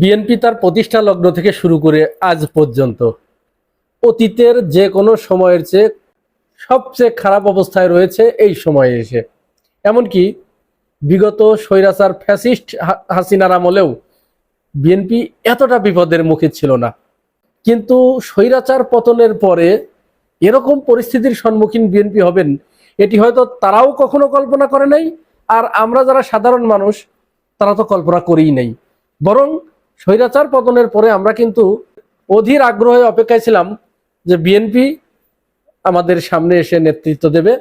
BNP তার প্রতিষ্ঠা লগ্ন থেকে শুরু করে আজ পর্যন্ত। অতীতের যে কোনো সময়ের চেয়ে সবচেয়ে খারাপ অবস্থায় রয়েছে এই সময়ে এসে। এমনকি বিগত স্বৈরাচার ফ্যাসিস্ট হাসিনার আমলেও বিএনপি এতটা বিপদের মুখে ছিল না। কিন্তু স্বৈরাচার পতনের পরে এরকম পরিস্থিতির সম্মুখীন বিএনপি হবেন, এটি হয়তো তারাও কখনো কল্পনা করে নাই, আর আমরা যারা সাধারণ মানুষ, তারা তো কল্পনা করেই নেই। বরং স্বৈরাচার পতনের পরে আমরা কিন্তু অধীর আগ্রহে অপেক্ষায় ছিলাম যে বিএনপি আমাদের সামনে এসে নেতৃত্ব দেবে।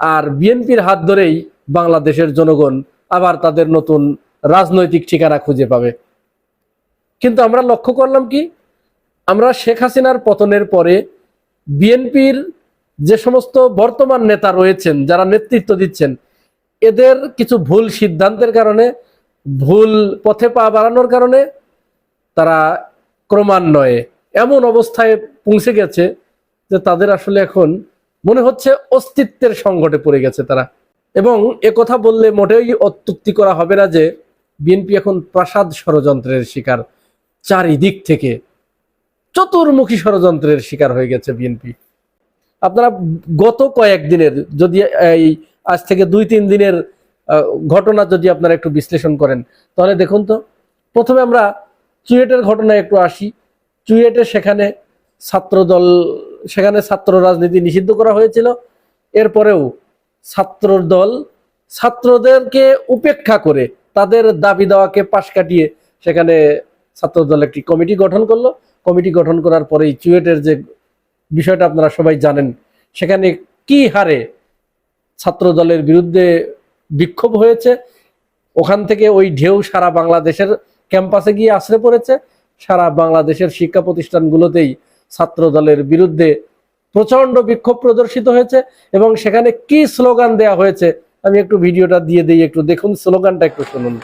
আর বিএনপির হাত ধরেই বাংলাদেশের জনগণ আবার তাদের নতুন রাজনৈতিক ঠিকানা খুঁজে পাবে। কিন্তু আমরা লক্ষ্য করলাম কি, আমরা শেখ হাসিনার পতনের পরে বিএনপির যে সমস্ত বর্তমান নেতা রয়েছেন, যারা নেতৃত্ব দিচ্ছেন, এদের কিছু ভুল সিদ্ধান্তের কারণে, ভুল পথে পা বাড়ানোর কারণে তারা ক্রমান্বয়ে এমন অবস্থায় পৌঁছে গেছে যে তাদের আসলে এখন মনে হচ্ছে অস্তিত্বের সংকটে পড়ে গেছে তারা। এবং কথা বললে মোটেই অত্যুক্তি করা হবে না যে বিএনপি এখন প্রাসাদ ষড়যন্ত্রের শিকার, চারিদিক থেকে চতুর্মুখী ষড়যন্ত্রের শিকার হয়ে গেছে বিএনপি। আপনারা গত কয়েকদিনের যদি এই আজ থেকে দুই তিন দিনের ঘটনা যদি আপনারা একটু বিশ্লেষণ করেন, তাহলে দেখুন তো, প্রথমে আমরা চুয়েটের ঘটনায় একটু আসি। চুয়েটে সেখানে ছাত্রদল, সেখানে ছাত্র রাজনীতি নিষিদ্ধ করা হয়েছিল। এরপরেও ছাত্র দল ছাত্রদেরকে উপেক্ষা করে তাদের দাবি দেওয়াকে পাশ কাটিয়ে সেখানে ছাত্রদল একটি কমিটি গঠন করল। কমিটি গঠন করার পরেই চুয়েটের যে বিষয়টা আপনারা সবাই জানেন, সেখানে কি হারে ছাত্র দলের বিরুদ্ধে বিক্ষোভ হয়েছে। ওখান থেকে ওই ঢেউ সারা বাংলাদেশের ক্যাম্পাসে গিয়ে আশ্রে পড়েছে। সারা বাংলাদেশের শিক্ষা প্রতিষ্ঠানগুলোতেই ছাত্র দলের বিরুদ্ধে প্রচণ্ড বিক্ষোভ প্রদর্শিত হয়েছে এবং সেখানে কি স্লোগান দেয়া হয়েছে, আমি একটু ভিডিওটা দিয়ে দিই, একটু দেখুন স্লোগানটা, একটু শুনুন।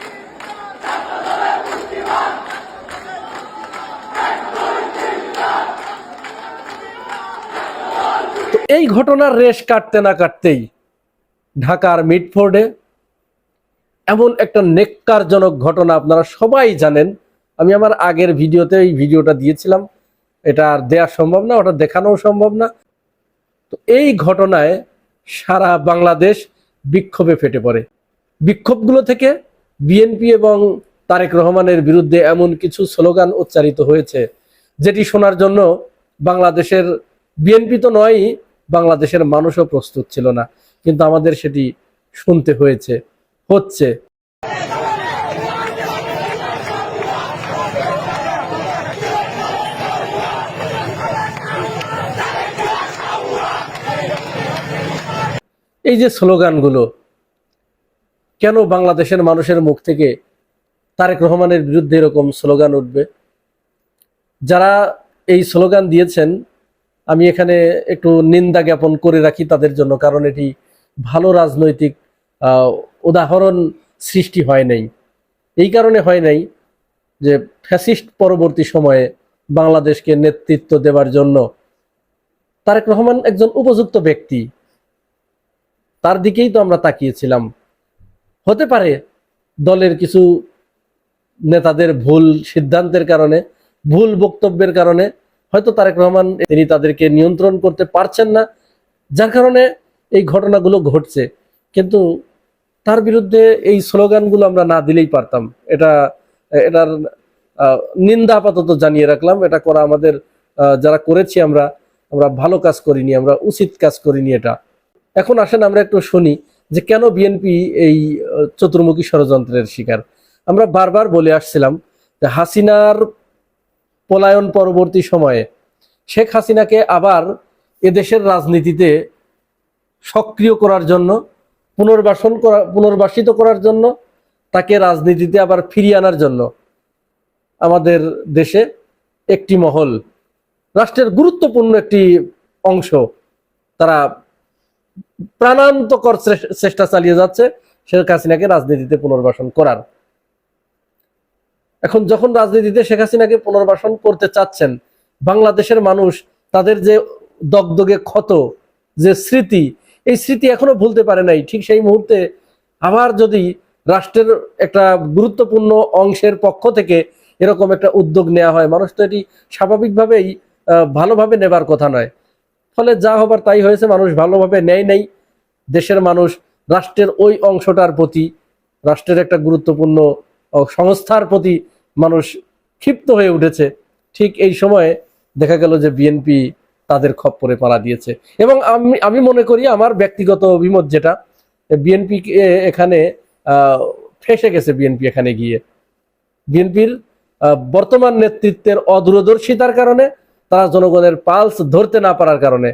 এই ঘটনার রেশ কাটতে না কাটতেই ঢাকার মিডফোর্ডে এমন একটা নেককারজনক ঘটনা আপনারা সবাই জানেন। আমি আমার আগের ভিডিওতে এই ভিডিওটা দিয়েছিলাম। এটা আর দেওয়া সম্ভব না, ওটা দেখানোও সম্ভব না। তো এই ঘটনায় সারা বাংলাদেশ বিক্ষোভে ফেটে পড়ে। বিক্ষোভগুলো থেকে বিএনপি এবং তারেক রহমানের বিরুদ্ধে এমন কিছু স্লোগান উচ্চারিত হয়েছে, যেটি শোনার জন্য বাংলাদেশের বিএনপি তো নয়ই, বাংলাদেশের মানুষও প্রস্তুত ছিল না। কিন্তু আমাদের সেটি শুনতে হয়েছে। হচ্ছে। এই যে স্লোগানগুলো, কেন বাংলাদেশের মানুষের মুখ থেকে তারেক রহমানের বিরুদ্ধে এরকম স্লোগান উঠবে? যারা এই স্লোগান দিয়েছেন, আমি এখানে একটু নিন্দা জ্ঞাপন করে রাখি তাদের জন্য, কারণ এটি ভালো রাজনৈতিক উদাহরণ সৃষ্টি হয় নাই। এই কারণে হয় নাই যে ফ্যাসিস্ট পরবর্তী সময়ে বাংলাদেশকে নেতৃত্ব দেওয়ার জন্য তারেক রহমান একজন উপযুক্ত ব্যক্তি। তার দিকেই তো আমরা তাকিয়েছিলাম। হতে পারে দলের কিছু নেতাদের ভুল সিদ্ধান্তের কারণে, ভুল বক্তব্যের কারণে হয়তো তারেক রহমান, তিনি তাদেরকে নিয়ন্ত্রণ করতে পারছেন না। যার কারণে এই ঘটনাগুলো ঘটছে। কিন্তু তার বিরুদ্ধে এই স্লোগানগুলো আমরা না দিলেই পারতাম। এটা, এটার নিন্দা আপাতত জানিয়ে রাখলাম। এটা করা আমাদের যারা করেছি আমরা আমরা ভালো কাজ করিনি, আমরা উচিত কাজ করিনি এটা। এখন আসেন আমরা একটু শুনি যে কেন বিএনপি এই চতুর্মুখী ষড়যন্ত্রের শিকার? আমরা বারবার বলে আসছিলাম যে হাসিনার পলায়ন পরবর্তী সময়ে শেখ হাসিনাকে আবার এদেশের রাজনীতিতে সক্রিয় করার জন্য পুনর্বাসন করা, পুনর্বাসিত করার জন্য, তাকে রাজনীতিতে আবার ফিরিয়ে আনার জন্য আমাদের দেশে একটি মহল, রাষ্ট্রের গুরুত্বপূর্ণ একটি অংশ। তারা প্রাণান্তকর চেষ্টা চালিয়ে যাচ্ছে শেখ হাসিনাকে রাজনীতিতে পুনর্বাসন করার। এখন যখন রাজনীতিতে শেখ হাসিনাকে পুনর্বাসন করতে চাচ্ছেন, বাংলাদেশের মানুষ তাদের যে দগদগে ক্ষত, যে স্মৃতি এই স্মৃতি এখনও ভুলতে পারে নাই। ঠিক সেই মুহূর্তে আবার যদি রাষ্ট্রের একটা গুরুত্বপূর্ণ অংশের পক্ষ থেকে এরকম একটা উদ্যোগ নেওয়া হয়, মানুষ তো এটি স্বাভাবিকভাবেই ভালোভাবে নেবার কথা নয়। ফলে যা হবার তাই হয়েছে, মানুষ ভালোভাবে নেয় নেই। দেশের মানুষ রাষ্ট্রের ওই অংশটার প্রতি, রাষ্ট্রের একটা গুরুত্বপূর্ণ সংস্থার প্রতি মানুষ ক্ষিপ্ত হয়ে উঠেছে। ঠিক এই সময়ে দেখা গেল যে বিএনপি তাদের খপ্পরে পাড়া দিয়েছে। এবং আমি আমি মনে করি আমার ব্যক্তিগত অভিমত যেটা বিএনপি এখানে ফেসে গেছে বিএনপি এখানে গিয়ে। বিএনপির বর্তমান নেতৃত্বের অদূরদর্শিতার কারণে, তারা জনগণের পালস ধরতে না পারার কারণে,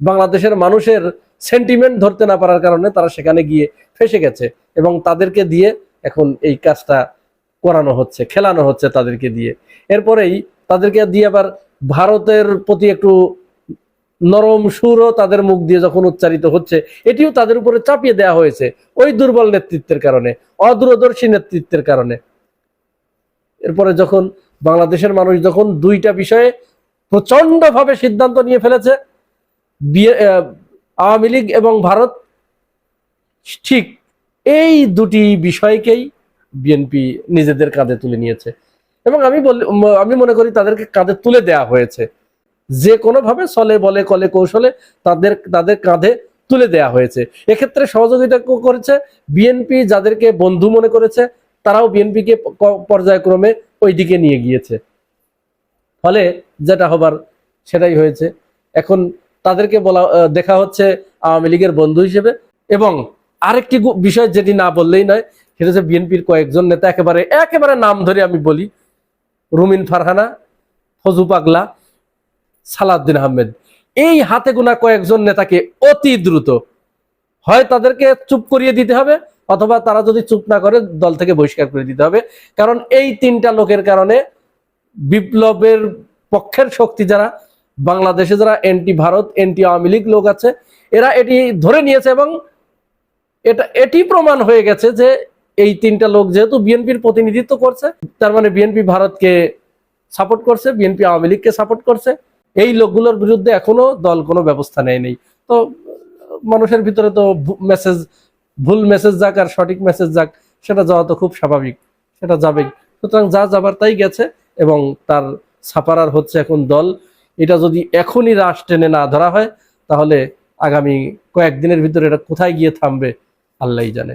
বাংলাদেশের মানুষের সেন্টিমেন্ট ধরতে না পারার কারণে তারা সেখানে গিয়ে ফেসে গেছে এবং তাদেরকে দিয়ে এখন এই কাজটা করানো হচ্ছে, খেলানো হচ্ছে তাদেরকে দিয়ে। এরপরেই তাদেরকে দিয়ে আবার ভারতের প্রতি একটু নরম সুরও তাদের মুখ দিয়ে যখন উচ্চারিত হচ্ছে, এটিও তাদের উপরে চাপিয়ে দেওয়া হয়েছে ওই দুর্বল নেতৃত্বের কারণে, অদূরদর্শী নেতৃত্বের কারণে। এরপরে যখন বাংলাদেশের মানুষ যখন দুইটা বিষয়ে প্রচন্ডভাবে সিদ্ধান্ত নিয়ে ফেলেছে আওয়ামী লীগ এবং ভারত, ঠিক এই দুটি বিষয়কেই বিএনপি নিজেদের কাঁধে তুলে নিয়েছে। এবং আমি বলি, আমি মনে করি তাদেরকে কাঁধে তুলে দেয়া হয়েছে। যে কোনোভাবে চলে বলে, কলে, কৌশলে তাদের তাদের কাঁধে তুলে দেয়া হয়েছে। এক্ষেত্রে সহযোগিতা করেছে বিএনপি যাদেরকে বন্ধু মনে করেছে, তারাও বিএনপিকে পর্যায়ক্রমে ওই দিকে নিয়ে গিয়েছে। ফলে যেটা হবার সেটাই হয়েছে। এখন তাদেরকে বলা দেখা হচ্ছে আওয়ামী লীগের বন্ধু হিসেবে। এবং আরেকটি বিষয় যেটি না বললেই নয়, সেটা হচ্ছে বিএনপির কয়েকজন নেতা, একেবারে একেবারে নাম ধরে আমি বলি, রুমিন ফারহানা, ফজু পাগলা সালাউদ্দিন আহমেদ। এই হাতে গোনা কয়েকজন নেতাকে অতি দ্রুত। হয় তাদেরকে চুপ করিয়ে দিতে হবে, অথবা তারা যদি চুপ না করে, দল থেকে বহিষ্কার করে দিতে হবে। কারণ এই তিনটা লোকের কারণে বিপ্লবের পক্ষের শক্তি যারা, বাংলাদেশে যারা, এন্টি ভারত, এন্টি আওয়ামী লীগ লোক আছে, এরা এটি ধরে নিয়েছে এবং এটা, এটি প্রমাণ হয়ে গেছে যে এই তিনটা লোক যেহেতু বিএনপির প্রতিনিধিত্ব করছে, তার মানে বিএনপি ভারতকে সাপোর্ট করছে, বিএনপি আওয়ামী লীগকে সাপোর্ট করছে। এই লোকগুলোর বিরুদ্ধে এখনও দল কোনো ব্যবস্থা নেয় নেই। তো, মানুষের ভিতরে তো মেসেজ ভুল মেসেজ যাক আর সঠিক মেসেজ যাক, সেটা যাওয়া তো খুব স্বাভাবিক, সেটা যাবেই। সুতরাং যা যাবার তাই গেছে এবং তার ছাপারার হচ্ছে এখন দল। এটা যদি এখনই রাশ টেনে না ধরা হয়, তাহলে আগামী কয়েকদিনের ভিতরে এটা কোথায় গিয়ে থামবে, আল্লাহই জানে।